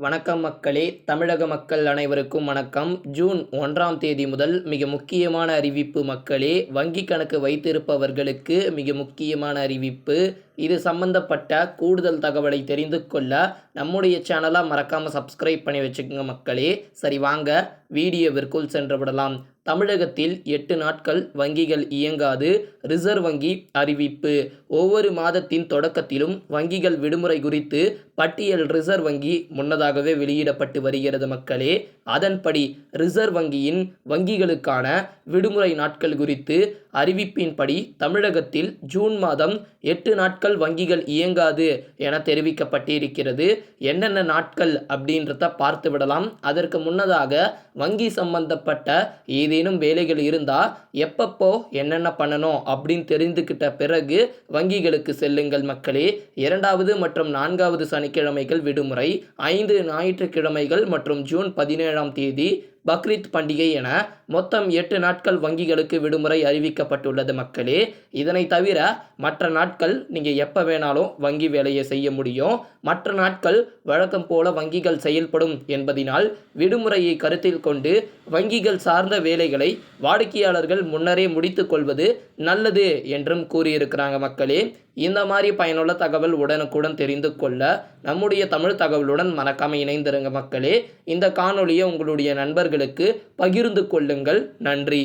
வணக்கம் மக்களே. தமிழக மக்கள் அனைவருக்கும் வணக்கம். ஜூன் ஒன்றாம் தேதி முதல் மிக முக்கியமான அறிவிப்பு மக்களே. வங்கி கணக்கு வைத்திருப்பவர்களுக்கு மிக முக்கியமான அறிவிப்பு. இது சம்பந்தப்பட்ட கூடுதல் தகவலை தெரிந்து கொள்ள நம்முடைய சேனலாக மறக்காமல் சப்ஸ்கிரைப் பண்ணி வச்சுக்கோங்க மக்களே. சரி வாங்க. வீடியோவிற்குள் சென்று விடலாம். தமிழகத்தில் எட்டு நாட்கள் வங்கிகள் இயங்காது. ரிசர்வ் வங்கி அறிவிப்பு. ஒவ்வொரு மாதத்தின் தொடக்கத்திலும் வங்கிகள் விடுமுறை குறித்து பட்டியல் ரிசர்வ் வங்கி முன்னதாகவே வெளியிடப்பட்டு வருகிறது மக்களே. அதன்படி ரிசர்வ் வங்கியின் வங்கிகளுக்கான விடுமுறை நாட்கள் குறித்து அறிவிப்பின்படி தமிழகத்தில் ஜூன் மாதம் எட்டு நாட்கள் வங்கிகள் இயங்காது என தெரிவிக்கப்பட்டிருக்கிறது. என்னென்ன நாட்கள் அப்படின்றத பார்த்து விடலாம். அதற்கு முன்னதாக வங்கி சம்பந்தப்பட்ட ஏதேனும் வேலைகள் இருந்தால் எப்பப்போ என்னென்ன பண்ணணும் அப்படின்னு தெரிந்துக்கிட்ட பிறகு வங்கிகளுக்கு செல்லுங்கள் மக்களே. இரண்டாவது மற்றும் நான்காவது சனிக்கிழமைகள் விடுமுறை ஐந்து ஞாயிற்றுக்கிழமைகள் மற்றும் ஜூன் பதினேழாம் தேதி பக்ரீத் பண்டிகை என மொத்தம் எட்டு நாட்கள் வங்கிகளுக்கு விடுமுறை அறிவிக்கப்பட்டுள்ளது மக்களே. இதனை தவிர மற்ற நாட்கள் நீங்கள் எப்போ வேணாலும் வங்கி வேலையை செய்ய முடியும். மற்ற நாட்கள் வழக்கம் போல வங்கிகள் செயல்படும் என்பதினால் விடுமுறையை கருத்தில் கொண்டு வங்கிகள் சார்ந்த வேலைகளை வாடிக்கையாளர்கள் முன்னரே முடித்து கொள்வது நல்லது என்றும் கூறியிருக்கிறாங்க மக்களே. இந்த மாதிரி பயனுள்ள தகவல் உடனுக்குடன் தெரிந்து கொள்ள நம்முடைய தமிழ் தகவலுடன் மறக்காமல் இணைந்திருங்க மக்களே. இந்த காணொளியை உங்களுடைய நண்பர்களுக்கு பகிர்ந்து கொள்ளுங்கள். நன்றி.